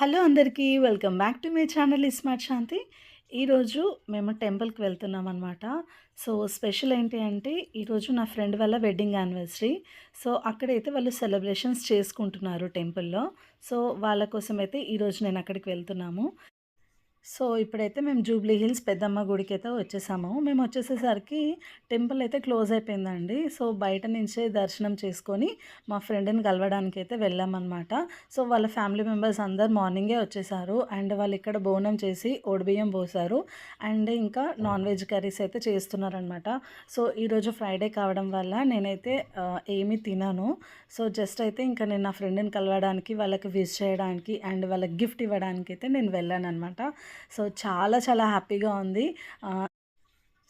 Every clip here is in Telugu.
హలో అందరికీ welcome back to my channel smart Shanti. ఈరోజు మేము టెంపుల్కి వెళ్తున్నాం అనమాట సో స్పెషల్ ఏంటి అంటే ఈరోజు నా ఫ్రెండ్ వాళ్ళ వెడ్డింగ్ యానివర్సరీ. సో అక్కడైతే వాళ్ళు సెలబ్రేషన్స్ చేసుకుంటున్నారు టెంపుల్లో. సో వాళ్ళ కోసం అయితే ఈరోజు నేను అక్కడికి వెళ్తున్నాము. సో ఇప్పుడైతే మేము జూబ్లీ హిల్స్ పెద్దమ్మ గుడికి అయితే వచ్చేసాము. మేము వచ్చేసేసరికి టెంపుల్ అయితే క్లోజ్ అయిపోయిందండి. సో బయట నుంచే దర్శనం చేసుకొని మా ఫ్రెండ్ని కలవడానికి అయితే వెళ్ళామన్నమాట. సో వాళ్ళ ఫ్యామిలీ మెంబర్స్ అందరు మార్నింగే వచ్చేసారు. అండ్ వాళ్ళు ఇక్కడ బోనం చేసి ఓడిబియ్యం పోసారు. అండ్ ఇంకా నాన్ వెజ్ కర్రీస్ అయితే చేస్తున్నారనమాట సో ఈరోజు ఫ్రైడే కావడం వల్ల నేనైతే ఏమీ తినను. సో జస్ట్ అయితే ఇంకా నేను నా ఫ్రెండ్ని కలవడానికి వాళ్ళకి విష్ చేయడానికి అండ్ వాళ్ళకి గిఫ్ట్ ఇవ్వడానికి అయితే నేను వెళ్ళాను అనమాట సో చాలా చాలా హ్యాపీగా ఉంది.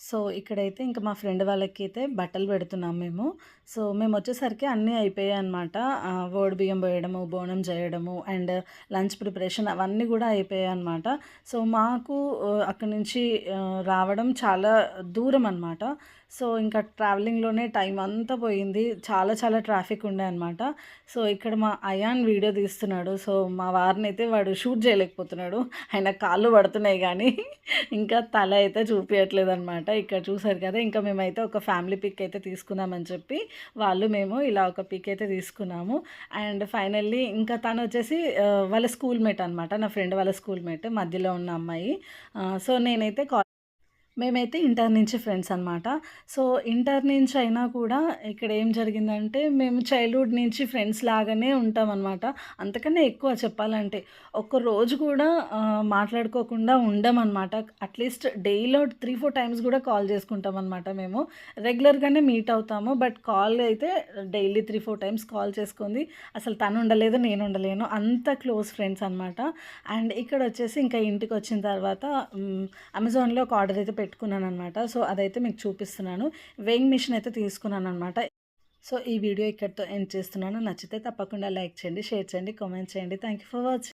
సో ఇక్కడైతే ఇంకా మా ఫ్రెండ్ వాళ్ళకి అయితే బట్టలు పెడుతున్నాం మేము. సో మేము వచ్చేసరికి అన్నీ అయిపోయాయి అనమాట ఓడి బియ్యం పోయడము బోనం చేయడము అండ్ లంచ్ ప్రిపరేషన్ అవన్నీ కూడా అయిపోయాయి అనమాట సో మాకు అక్కడి నుంచి రావడం చాలా దూరం అనమాట సో ఇంకా ట్రావెలింగ్లోనే టైం అంతా పోయింది. చాలా చాలా ట్రాఫిక్ ఉండే అనమాట సో ఇక్కడ మా అయాన్ వీడియో తీస్తున్నాడు. సో మా వారిని అయితే వాడు షూట్ చేయలేకపోతున్నాడు. ఆయన కాళ్ళు పడుతున్నాయి కానీ ఇంకా తల అయితే చూపించట్లేదు అనమాట ఇక్కడ చూసారు కదా. ఇంకా మేమైతే ఒక ఫ్యామిలీ పిక్ అయితే తీసుకున్నామని చెప్పి వాళ్ళు మేము ఇలా ఒక పిక్ అయితే తీసుకున్నాము. అండ్ ఫైనల్లీ ఇంకా తను వచ్చేసి వాళ్ళ స్కూల్ మేట్ అనమాట. నా ఫ్రెండ్ వాళ్ళ స్కూల్ మేట్ మధ్యలో ఉన్న అమ్మాయి. సో నేనైతే మేమైతే ఇంటర్ నుంచి ఫ్రెండ్స్ అనమాట సో ఇంటర్ నుంచి అయినా కూడా ఇక్కడ ఏం జరిగిందంటే మేము చైల్డ్హుడ్ నుంచి ఫ్రెండ్స్ లాగానే ఉంటాం అనమాట అంతకన్నా ఎక్కువ చెప్పాలంటే ఒక్క రోజు కూడా మాట్లాడుకోకుండా ఉండమన్నమాట అట్లీస్ట్ డైలో త్రీ ఫోర్ టైమ్స్ కూడా కాల్ చేసుకుంటాం అనమాట మేము. రెగ్యులర్గానే మీట్ అవుతాము బట్ కాల్ అయితే daily three four times call చేసుకుంది. అసలు తను ఉండలేదు నేను ఉండలేను. అంత క్లోజ్ ఫ్రెండ్స్ అనమాట అండ్ ఇక్కడ వచ్చేసి ఇంకా ఇంటికి వచ్చిన తర్వాత అమెజాన్లో ఒక ఆర్డర్ అయితే పెట్టుకున్నాను అనమాట సో అదైతే మీకు చూపిస్తున్నాను. వెయింగ్ మిషన్ అయితే తీసుకున్నాను అనమాట సో ఈ వీడియో ఇక్కడితో ఎండ్ చేస్తున్నాను. నచ్చితే తప్పకుండా లైక్ చేయండి షేర్ చేయండి కామెంట్ చేయండి. Thank you for watching.